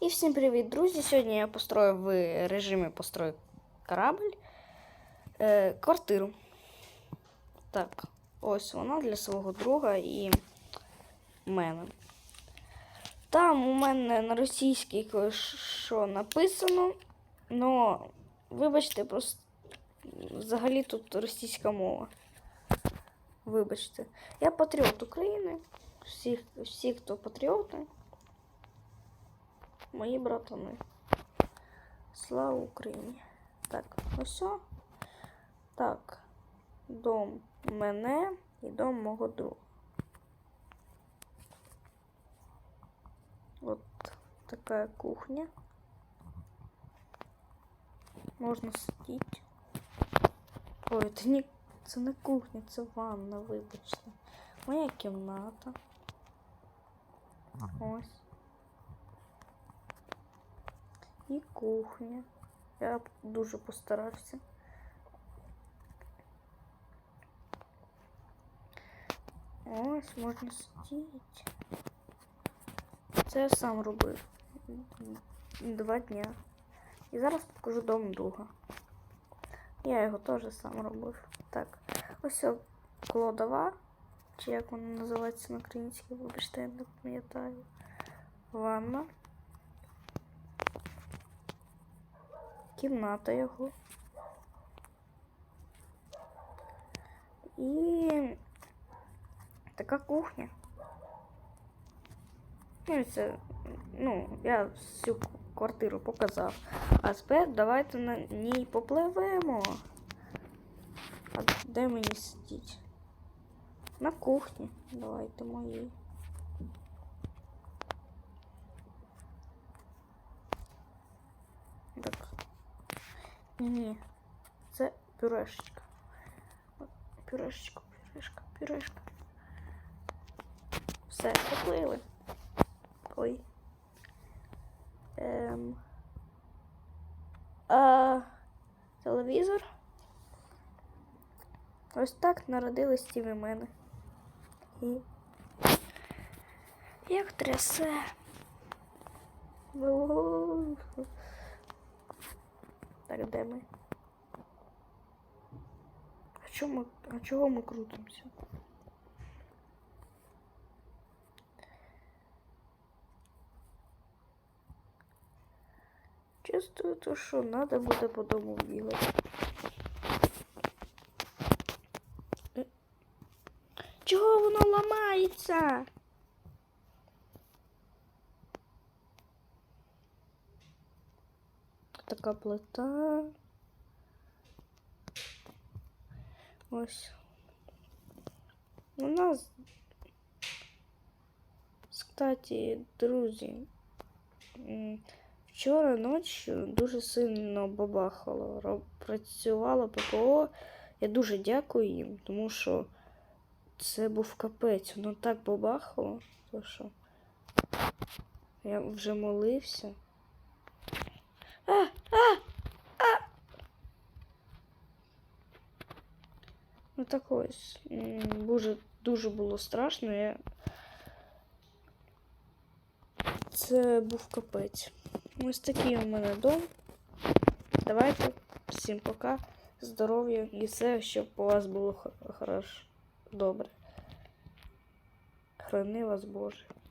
І всім привіт, друзі! Сьогодні я построю в режимі построю корабль е, квартиру. Так, ось вона для свого друга і мене. Там у мене на російській що написано, но вибачте, просто взагалі тут російська мова. Вибачте. Я патріот України. Всі, всі хто патріоти. Мої братани. Слава Україні. Так, ось. Так. Дом мене і дом мого друга. От така кухня. Можна сидіти. Ой, це не, це не кухня, це ванна, вибачте. Моя кімната. Ось. І кухня. Я дуже постарався. Ось можна сидіти. Це я сам робив два дня. І зараз покажу дом друга. Я його теж сам робив. Так, ось кладова, чи як вона називається на українській, вибачте, я не пам'ятаю. Ванна. Кімната його. І така кухня. Ну, це, ну, я всю квартиру показав. А тепер давайте на ній попливемо. А де мені сидіть? На кухні. Давайте моїй. Так. Ні, це пюрешечка. Пюрешечка, пюрешка, пюрешка. Все, поплили. Ой. Ем. А, телевізор. Ось так народились ті мене. І. Як трясе. Так, де ми? А чому, а чого ми крутимося? Чувствую, то що треба буде по дому бігати. Е, Чого воно ламається? Така плита. Ось. У нас, кстати, друзі, вчора ночі дуже сильно бабахало. Працювало ППО. Я дуже дякую їм, тому що це був капець. Воно так бабахало, то що я вже молився. А, а, а. Ну так ось. Дуже, дуже було страшно. Я... Це був капець. Ось такий у мене дом. Давайте всім пока. Здоров'я і все, щоб у вас було хо- хорошо. Добре. Храни вас Боже.